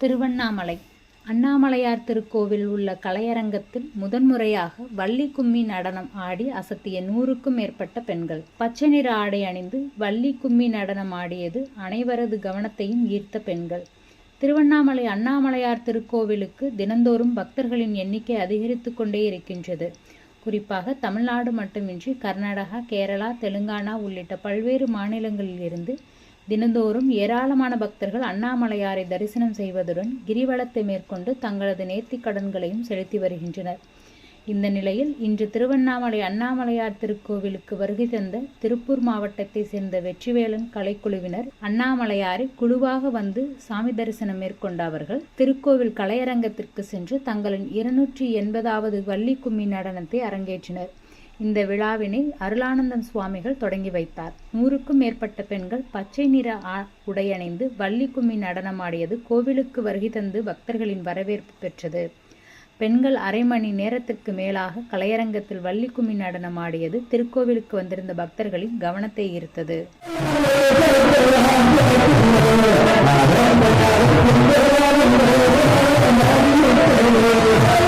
திருவண்ணாமலை. அண்ணாமலையார் திருக்கோவில் உள்ள கலையரங்கத்தில் முதன்முறையாக வள்ளி கும்மி நடனம் ஆடி அசத்திய நூறுக்கும் மேற்பட்ட பெண்கள். பச்சை நிற ஆடை அணிந்து வள்ளி கும்மி நடனம் ஆடியது அனைவரது கவனத்தையும் ஈர்த்த பெண்கள். திருவண்ணாமலை அண்ணாமலையார் திருக்கோவிலுக்கு தினந்தோறும் பக்தர்களின் எண்ணிக்கை அதிகரித்து கொண்டே இருக்கின்றது. குறிப்பாக தமிழ்நாடு மட்டுமின்றி கர்நாடகா கேரளா தெலுங்கானா உள்ளிட்ட பல்வேறு மாநிலங்களில் இருந்து தினந்தோறும் ஏராளமான பக்தர்கள் அண்ணாமலையாரை தரிசனம் செய்வதுடன் கிரிவலத்தை மேற்கொண்டு தங்களது நேர்த்திக் கடன்களையும் செலுத்தி வருகின்றனர். இந்த நிலையில் இன்று திருவண்ணாமலை அண்ணாமலையார் திருக்கோவிலுக்கு வருகை தந்த திருப்பூர் மாவட்டத்தை சேர்ந்த வெற்றிவேலன் கலைக்குழுவினர் அண்ணாமலையாரை குழுவாக வந்து சாமி தரிசனம் மேற்கொண்ட அவர்கள் திருக்கோவில் கலையரங்கத்திற்கு சென்று தங்களின் இருநூற்றி எண்பதாவது வள்ளி கும்மி நடனத்தை அரங்கேற்றினர். இந்த விழாவினை அருளானந்தம் சுவாமிகள் தொடங்கி வைத்தார். நூறுக்கும் மேற்பட்ட பெண்கள் பச்சை நிற ஆ- உடையணிந்து வள்ளி கும்மி நடனமாடியது கோவிலுக்கு வருகை தந்து பக்தர்களின் வரவேற்பு பெற்றது. பெண்கள் அரை மணி நேரத்துக்கு மேலாக கலையரங்கத்தில் வள்ளி கும்மி நடனமாடியது திருக்கோவிலுக்கு வந்திருந்த பக்தர்களின் கவனத்தை ஈர்த்தது. நன்னே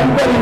பரமை